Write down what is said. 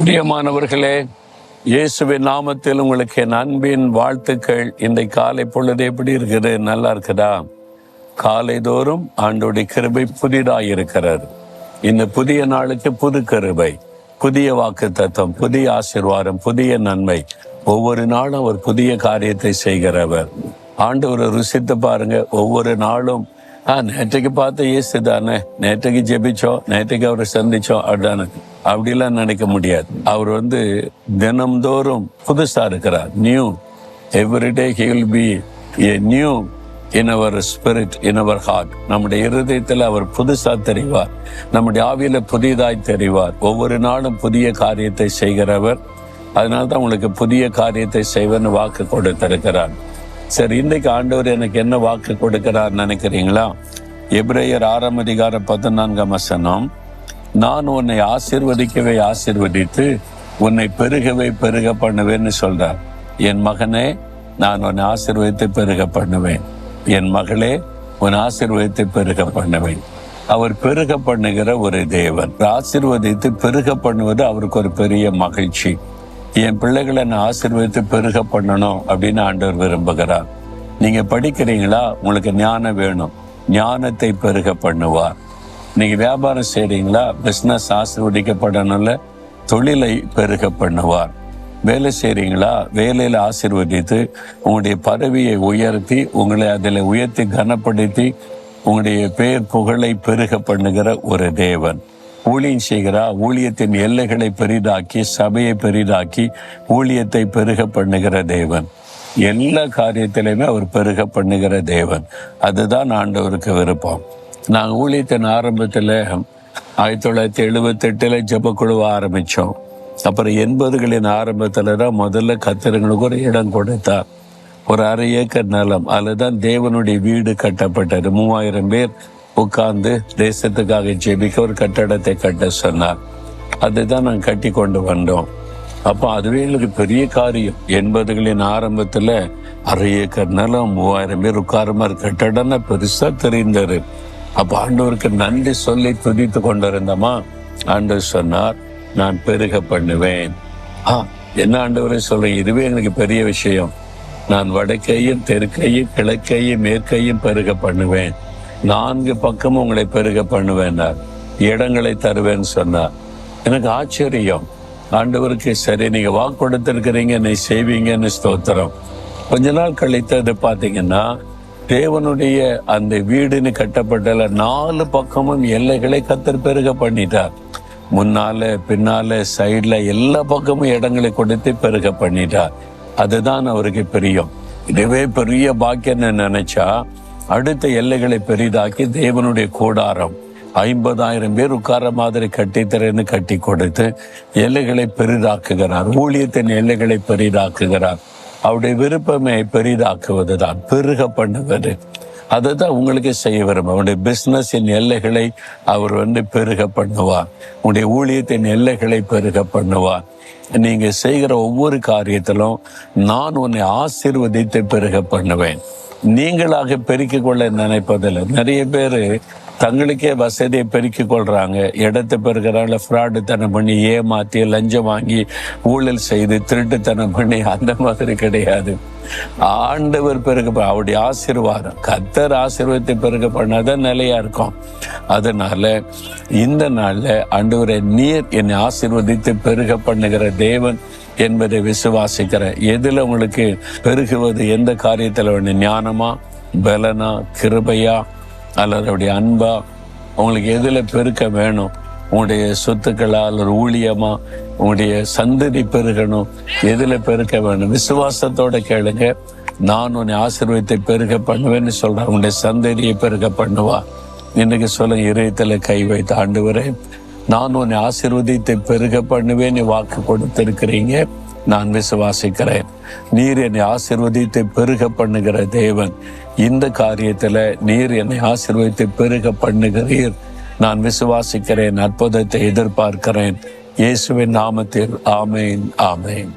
பிரியமானவர்களே இயேசுவின் நாமத்தில் உங்களுக்கு என் அன்பின் வாழ்த்துக்கள். இந்த காலை பொழுது எப்படி இருக்குது? நல்லா இருக்குதா? காலை தோறும் ஆண்டோடைய கிருபை புதிதாக இருக்கிறார் இந்த புதிய நாளுக்கு புது கிருபை புதிய வாக்கு தத்துவம் புதிய ஆசீர்வாதம் புதிய நன்மை. ஒவ்வொரு நாளும் அவர் புதிய காரியத்தை செய்கிறவர். ஆண்டவரை ருசித்து பாருங்க ஒவ்வொரு நாளும் ஆ நேற்றைக்கு பார்த்த இயேசு தானே? நேற்றைக்கு ஜெபிச்சோம் நேற்றைக்கு அவரை சந்திச்சோம் அப்படிதானே அப்படிலாம் நினைக்க முடியாது. அவர் வந்து தினம்தோறும் புதுசா இருக்கிறார். New everyday he will be a new in our spirit in our heart நம்முடைய இருதயத்தில் அவர் புதுசா தெரிவார். நம்முடைய ஆவியில புதியதாய் தெரிவார். ஒவ்வொரு நாளும் புதிய காரியத்தை செய்கிறவர். அதனால தான் உங்களுக்கு புதிய காரியத்தை செய்வன்னு வாக்கு கொடுத்திருக்கிறார். சரி இன்றைக்கு ஆண்டவர் எனக்கு என்ன வாக்கு கொடுக்கிறார் நினைக்கிறீங்களா? எப்ரேயர் ஆறாம் அதிகாரம் பதினான்காம் வசனம். நான் உன்னை ஆசிர்வதிக்கவே ஆசீர்வதித்து உன்னை பெருகவே பெருக பண்ணுவேன்னு சொல்றார். என் மகனே நான் உன்னை ஆசிர்வதித்து பெருக பண்ணுவேன். என் மகளே உன் ஆசீர்வதித்து பெருக பண்ணுவேன். அவர் பெருக பண்ணுகிற ஒரு தேவன். ஆசிர்வதித்து பெருக பண்ணுவது அவருக்கு ஒரு பெரிய மகிழ்ச்சி. என் பிள்ளைகளை நான் ஆசிர்வதித்து பெருக பண்ணணும் அப்படின்னு ஆண்டவர் விரும்புகிறார். நீங்க படிக்கிறீங்களா? உங்களுக்கு ஞானம் வேணும். ஞானத்தை பெருக பண்ணுவார். நீங்க வியாபாரம் செய்றீங்களா? பிசினஸ் ஆசிர்வதிக்கப்படணும்ல. தொழிலை பெருக பண்ணுவார். வேலை செய்றீங்களா? வேலையில ஆசிர்வதித்து உங்களுடைய பதவியை உயர்த்தி உங்களை அதில் உயர்த்தி கனப்படுத்தி உங்களுடைய பெயர் புகழை பெருக பண்ணுகிற ஒரு தேவன். ஊழியம் செய்கிறா ஊழியத்தின் எல்லைகளை பெரிதாக்கி சபையை பெரிதாக்கி ஊழியத்தை பெருக பண்ணுகிற தேவன். எல்லா காரியத்திலையுமே அவர் பெருக பண்ணுகிற தேவன். அதுதான் ஆண்டவருக்கு விருப்பம். நாங்கள் ஊழியத்தின் ஆரம்பத்தில் ஆயிரத்தி தொள்ளாயிரத்தி எழுபத்தெட்டில் ஜபக்குழுவை ஆரம்பித்தோம் அப்புறம் எண்பதுகளின் ஆரம்பத்தில் தான் முதல்ல கத்திரங்களுக்கு ஒரு இடம் கொடுத்தார். ஒரு அரை ஏக்கர் நிலம் அதில் தான் தேவனுடைய வீடு கட்டப்பட்டது. மூவாயிரம் பேர் உட்கார்ந்து தேசத்துக்காக ஜெபிக்க ஒரு கட்டடத்தை கட்ட சொன்னார். அதுதான் நாங்கள் கட்டி கொண்டு வந்தோம். அப்போ அதுவே எங்களுக்கு பெரிய காரியம். எண்பதுகளின் ஆரம்பத்தில் அரை ஏக்கர் நிலம் மூவாயிரம் பேர் உட்கார மாதிரி கட்டடம்னா பெருசாக தெரிந்தார் அப்போ ஆண்டவருக்கு நன்றி சொல்லி துதித்து கொண்டிருந்தோமா ஆண்டவர் சொன்னார் நான் பெருக பண்ணுவேன். ஆ என்ன ஆண்டவரே சொல்றேன் இதுவே எனக்கு பெரிய விஷயம். நான் வடக்கையும் தெற்கையும் கிழக்கையும் மேற்கையும் பெருக பண்ணுவேன். நான்கு பக்கமும் உங்களை பெருக பண்ணுவேன்னார். இடங்களை தருவேன்னு சொன்னார். எனக்கு ஆச்சரியம். ஆண்டவருக்கு சரி நீங்க வாக்கு கொடுத்திருக்கிறீங்க நீ செய்வீங்கன்னு ஸ்தோத்திரம். கொஞ்ச நாள் கழித்து அது பார்த்தீங்கன்னா தேவனுடைய அந்த வீடுன்னு கட்டப்பட்டல நாலு பக்கமும் எல்லைகளை கத்தர் பெருக பண்ணிட்டார். முன்னால பின்னால சைட்ல எல்லா பக்கமும் இடங்களை கொடுத்து பெருக பண்ணிட்டார். அதுதான் அவருக்கு பிரியம். இதுவே பெரிய பாக்கியம்னு நினைச்சா அடுத்த எல்லைகளை பெரிதாக்கி தேவனுடைய கூடாரம் ஐம்பதாயிரம் பேர் உட்கார மாதிரி கட்டித்தரேன்னு கட்டி கொடுத்து எல்லைகளை பெரிதாக்குகிறார். ஊழியத்தின் எல்லைகளை பெரிதாக்குகிறார். அவருடைய விருப்பமே பெரிதாக்குவதுதான் பெருக பண்ணுவது அதுதான் உங்களுக்கு செய்ய வரும் அவனுடைய பிஸ்னஸின் எல்லைகளை அவர் வந்து பெருக பண்ணுவார் உங்களுடைய ஊழியத்தின் எல்லைகளை பெருக பண்ணுவார் நீங்க செய்கிற ஒவ்வொரு காரியத்திலும் நான் உன்னை ஆசீர்வதித்து பெருக பண்ணுவேன் நீங்களாக பெருக்கிக் கொள்ள நினைப்பதில்லை. நிறைய பேர் தங்களுக்கே வசதியை பெருக்கிக் கொள்றாங்க. இடத்தை பெருக்கிறாங்கள ஃப்ராடுத்தனம் பண்ணி ஏமாத்தி லஞ்சம் வாங்கி ஊழல் செய்து திருட்டுத்தனம் பண்ணி அந்த மாதிரி கிடையாது. ஆண்டவர் பெருக அவருடைய ஆசீர்வாதம் கத்தர் ஆசீர்வாதத்தை பெருக பண்ணாதான் நிலையா இருக்கும். அதனால இந்த நாள்ல ஆண்டவரை நீர் என்னை ஆசீர்வதித்து பெருக பண்ணுகிற தேவன் என்பதை விசுவாசிக்கிறேன் எதுல உங்களுக்கு பெருகுவது எந்த காரியத்தில்? வேணும் ஞானமா பலனா கிருபையா? அல்லருடைய அன்பா உங்களுக்கு எதில் பெருக்க வேணும்? உங்களுடைய சொத்துக்களா அல்லது ஊழியமா? உங்களுடைய சந்ததி பெருகணும்? எதில் பெருக்க வேணும்? விசுவாசத்தோட கேளுங்க. நான் உன்னை ஆசீர்வத்தை பெருக பண்ணுவேன்னு சொல்றேன். உன்னுடைய சந்ததியை பெருக பண்ணுவா. இன்னைக்கு சொல்ல இறையத்தில் கை வைத்து ஆண்டு நான் உன்னை ஆசீர்வதித்தை பெருக பண்ணுவேன்னு வாக்கு கொடுத்திருக்கிறீங்க. நான் விசுவாசிக்கிறேன். நீர் என்னை ஆசிர்வதித்து பெருக பண்ணுகிற தேவன். இந்த காரியத்தில் நீர் என்னை ஆசிர்வதித்து பெருக பண்ணுகிறீர். நான் விசுவாசிக்கிறேன் அற்புதத்தை எதிர்பார்க்கிறேன். இயேசுவின் நாமத்தில் ஆமேன் ஆமேன்.